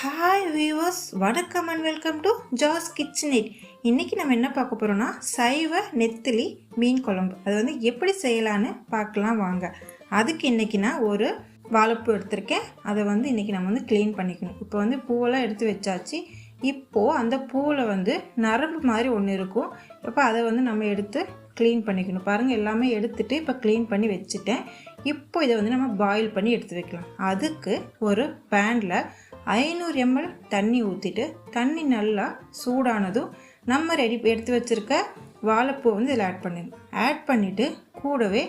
Hi viewers வணக்கம் and welcome to Jas kitchen it இன்றைக்கி நம்ம என்ன பார்க்க போகிறோம்னா சைவ நெத்திலி மீன் குழம்பு. அது வந்து எப்படி செய்யலான்னு பார்க்கலாம் வாங்க. அதுக்கு இன்றைக்கி நான் ஒரு வாழைப்பூ எடுத்திருக்கேன். அதை வந்து இன்றைக்கி நம்ம வந்து க்ளீன் பண்ணிக்கணும். இப்போ வந்து பூவெல்லாம் எடுத்து வச்சாச்சு. இப்போது அந்த பூவில் வந்து நரம்பு மாதிரி ஒன்று இருக்கும். இப்போ அதை வந்து நம்ம எடுத்து க்ளீன் பண்ணிக்கணும். பாருங்கள் எல்லாமே எடுத்துகிட்டு இப்போ க்ளீன் பண்ணி வச்சுட்டேன். இப்போ இதை வந்து நம்ம பாயில் பண்ணி எடுத்து வைக்கலாம். அதுக்கு ஒரு பேனில் ஐநூறு எம்எல் தண்ணி ஊற்றிட்டு தண்ணி நல்லா சூடானதும் நம்ம ரெடி எடுத்து வச்சுருக்க வாழைப்பூ வந்து இதில் ஆட் பண்ணிடணும் ஆட் பண்ணிவிட்டு கூடவே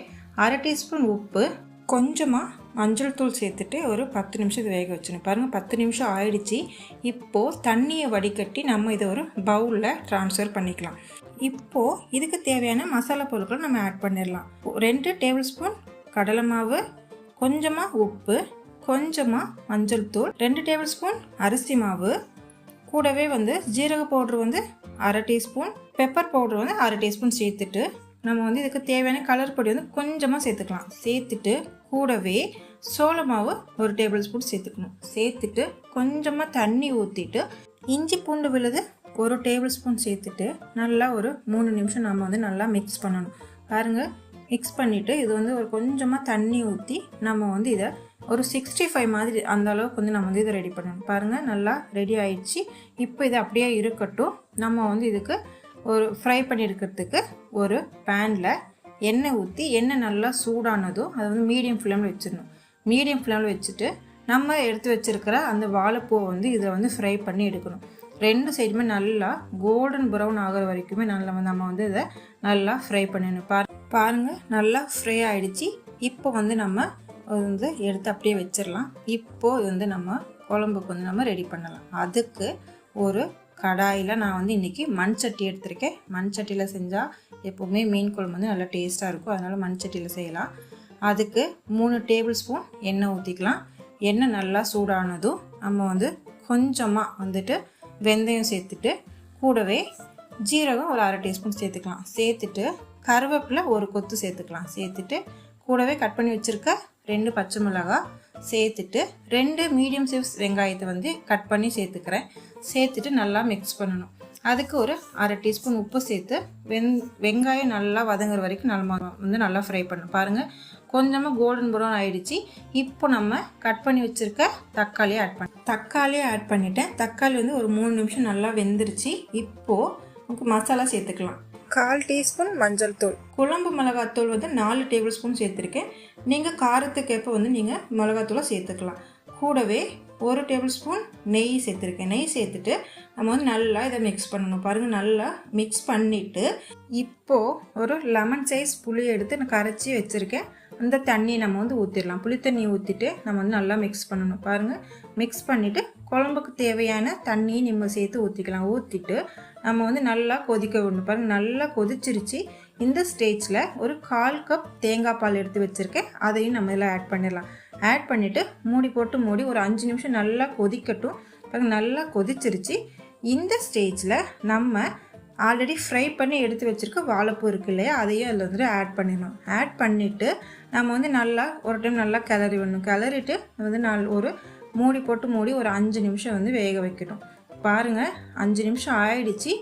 அரை டீஸ்பூன் உப்பு கொஞ்சமாக மஞ்சள் தூள் சேர்த்துட்டு ஒரு பத்து நிமிஷம் இது வேக வச்சிடணும் பாருங்கள் பத்து நிமிஷம் ஆயிடுச்சு. இப்போது தண்ணியை வடிகட்டி நம்ம இதை ஒரு பவுலில் ட்ரான்ஸ்ஃபர் பண்ணிக்கலாம். இப்போது இதுக்கு தேவையான மசாலா பொருட்களை நம்ம ஆட் பண்ணிடலாம். ரெண்டு டேபிள் ஸ்பூன் கடலை மாவு கொஞ்சமாக உப்பு கொஞ்சமாக மஞ்சள் தூள் ரெண்டு டேபிள் ஸ்பூன் அரிசி மாவு கூடவே வந்து ஜீரக பவுட்ரு வந்து அரை டீஸ்பூன் பெப்பர் பவுட்ரு வந்து அரை டீஸ்பூன் சேர்த்துட்டு நம்ம வந்து இதுக்கு தேவையான கலர் பொடி வந்து கொஞ்சமாக சேர்த்துக்கலாம். சேர்த்துட்டு கூடவே சோள மாவு ஒரு டேபிள் ஸ்பூன் சேர்த்துக்கணும். சேர்த்துட்டு கொஞ்சமாக தண்ணி ஊற்றிட்டு இஞ்சி பூண்டு விழுது ஒரு டேபிள் ஸ்பூன் சேர்த்துட்டு நல்லா ஒரு மூணு நிமிஷம் நம்ம வந்து நல்லா மிக்ஸ் பண்ணணும். பாருங்கள் மிக்ஸ் பண்ணிவிட்டு இது வந்து ஒரு கொஞ்சமாக தண்ணி ஊற்றி நம்ம வந்து இதை ஒரு சிக்ஸ்டி ஃபைவ் மாதிரி அந்த அளவுக்கு வந்து நம்ம வந்து இதை ரெடி பண்ணணும். பாருங்கள் நல்லா ரெடி ஆயிடுச்சு. இப்போ இது அப்படியே இருக்கட்டும். நம்ம வந்து இதுக்கு ஒரு ஃப்ரை பண்ணியிருக்கிறதுக்கு ஒரு பேனில் எண்ணெய் ஊற்றி எண்ணெய் நல்லா சூடானதும் அதை வந்து மீடியம் ஃப்ளேமில் வச்சிடணும். மீடியம் ஃப்ளேமில் வச்சுட்டு நம்ம எடுத்து வச்சுருக்கிற அந்த வாழைப்பூவை வந்து இதை வந்து ஃப்ரை பண்ணி எடுக்கணும். ரெண்டு சைடுமே நல்லா கோல்டன் ப்ரௌன் ஆகிற வரைக்குமே நல்லா நம்ம வந்து இதை நல்லா ஃப்ரை பண்ணணும். பாரு பாருங்கள் நல்லா ஃப்ரை ஆகிடுச்சி இப்போ வந்து நம்ம வந்து எடுத்து அப்படியே வச்சிடலாம் இப்போது வந்து நம்ம குழம்புக்கு வந்து நம்ம ரெடி பண்ணலாம். அதுக்கு ஒரு கடாயில் நான் வந்து இன்றைக்கி மண் சட்டி எடுத்திருக்கேன். மண் சட்டியில் செஞ்சால் எப்போவுமே மீன் குழம்பு வந்து நல்லா டேஸ்ட்டாக இருக்கும். அதனால் மண் சட்டியில் செய்யலாம். அதுக்கு மூணு டேபிள் ஸ்பூன் எண்ணெய் ஊற்றிக்கலாம் எண்ணெய் நல்லா சூடானதும் நம்ம வந்து கொஞ்சமாக வந்துட்டு வெந்தயம் சேர்த்துட்டு கூடவே ஜீரகம் ஒரு அரை டீஸ்பூன் சேர்த்துக்கலாம். சேர்த்துட்டு கருவேப்பிலை ஒரு கொத்து சேர்த்துக்கலாம். சேர்த்துட்டு கூடவே கட் பண்ணி வச்சுருக்க ரெண்டு பச்சை மிளகாய் சேர்த்துட்டு ரெண்டு மீடியம் சைஸ் வெங்காயத்தை வந்து கட் பண்ணி சேர்த்துக்கிறேன். சேர்த்துட்டு நல்லா மிக்ஸ் பண்ணணும். அதுக்கு ஒரு அரை டீஸ்பூன் உப்பு சேர்த்து வெந் வெங்காயம் நல்லா வதங்குற வரைக்கும் நல்லா வந்து நல்லா ஃப்ரை பண்ணணும். பாருங்கள் கொஞ்சமாக கோல்டன் ப்ரௌன் ஆகிடுச்சு இப்போ நம்ம கட் பண்ணி வச்சுருக்க தக்காளியை ஆட் பண்ண தக்காளியை ஆட் பண்ணிட்டேன். தக்காளி வந்து ஒரு மூணு நிமிஷம் நல்லா வெந்துருச்சு. இப்போது மசாலா சேர்த்துக்கலாம். கால் டீஸ்பூன் மஞ்சள் தூள். குழம்பு மிளகாத்தூள் வந்து நாலு டேபிள் ஸ்பூன் சேர்த்துருக்கேன். நீங்கள் காரத்துக்கு ஏற்ப வந்து நீங்கள் மிளகாத்தூளை சேர்த்துக்கலாம். கூடவே ஒரு டேபிள் ஸ்பூன் நெய் சேர்த்துருக்கேன். நெய் சேர்த்துட்டு நம்ம வந்து நல்லா இதை மிக்ஸ் பண்ணணும். பாருங்கள் நல்லா மிக்ஸ் பண்ணிவிட்டு இப்போது ஒரு லெமன் சைஸ் புளி எடுத்து நான் கரைச்சி வச்சுருக்கேன். அந்த தண்ணியை நம்ம வந்து ஊற்றிடலாம் புளித்தண்ணி ஊற்றிட்டு நம்ம வந்து நல்லா மிக்ஸ் பண்ணணும். பாருங்கள் மிக்ஸ் பண்ணிவிட்டு குழம்புக்கு தேவையான தண்ணியை நம்ம சேர்த்து ஊற்றிக்கலாம் ஊற்றிட்டு நம்ம வந்து நல்லா கொதிக்க விடணும். பாருங்கள் நல்லா கொதிச்சிருச்சு. இந்த ஸ்டேஜில் ஒரு கால் கப் தேங்காய் பால் எடுத்து வச்சுருக்கேன். அதையும் நம்ம இதில் ஆட் பண்ணிடலாம். ஆட் பண்ணிவிட்டு மூடி போட்டு மூடி ஒரு அஞ்சு நிமிஷம் நல்லா கொதிக்கட்டும். பாருங்கள் நல்லா கொதிச்சிருச்சு. இந்த ஸ்டேஜில் நம்ம ஆல்ரெடி ஃப்ரை பண்ணி எடுத்து வச்சுருக்க வாழைப்பூ இருக்கு இல்லையா? அதையும் அதில் வந்துட்டு ஆட் பண்ணிடணும். ஆட் பண்ணிவிட்டு நம்ம வந்து நல்லா ஒரு டைம் நல்லா கிளறி விடணும். கிளறிட்டு வந்து நல் ஒரு மூடி போட்டு மூடி ஒரு அஞ்சு நிமிஷம் வந்து வேக வைக்கணும் பாருங்கள் அஞ்சு நிமிஷம் ஆயிடுச்சு.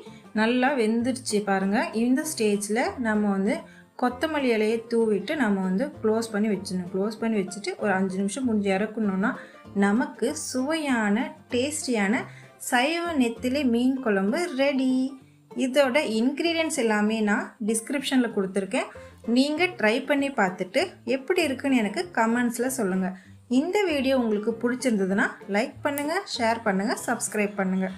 நல்லா வெந்துருச்சு பாருங்கள் இந்த ஸ்டேஜில் நம்ம வந்து கொத்தமல்லி இலையை தூவிட்டு நம்ம வந்து க்ளோஸ் பண்ணி வச்சிடணும். க்ளோஸ் பண்ணி வச்சுட்டு ஒரு அஞ்சு நிமிஷம் முடிஞ்சு இறக்கணுன்னா நமக்கு சுவையான டேஸ்டியான சைவ நெத்திலே மீன் குழம்பு ரெடி இதோட இன்க்ரீடியன்ஸ் எல்லாமே நான் டிஸ்கிரிப்ஷனில் கொடுத்துருக்கேன். நீங்கள் ட்ரை பண்ணி பார்த்துட்டு எப்படி இருக்குன்னு எனக்கு கமெண்ட்ஸில் சொல்லுங்கள் இந்த வீடியோ உங்களுக்கு பிடிச்சிருந்ததுன்னா லைக் பண்ணுங்கள் ஷேர் பண்ணுங்கள் சப்ஸ்கிரைப் பண்ணுங்கள்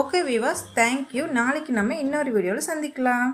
ஓகே விவாஸ் தேங்க்யூ நாளைக்கு நம்ம இன்னொரு வீடியோவில் சந்திக்கலாம்.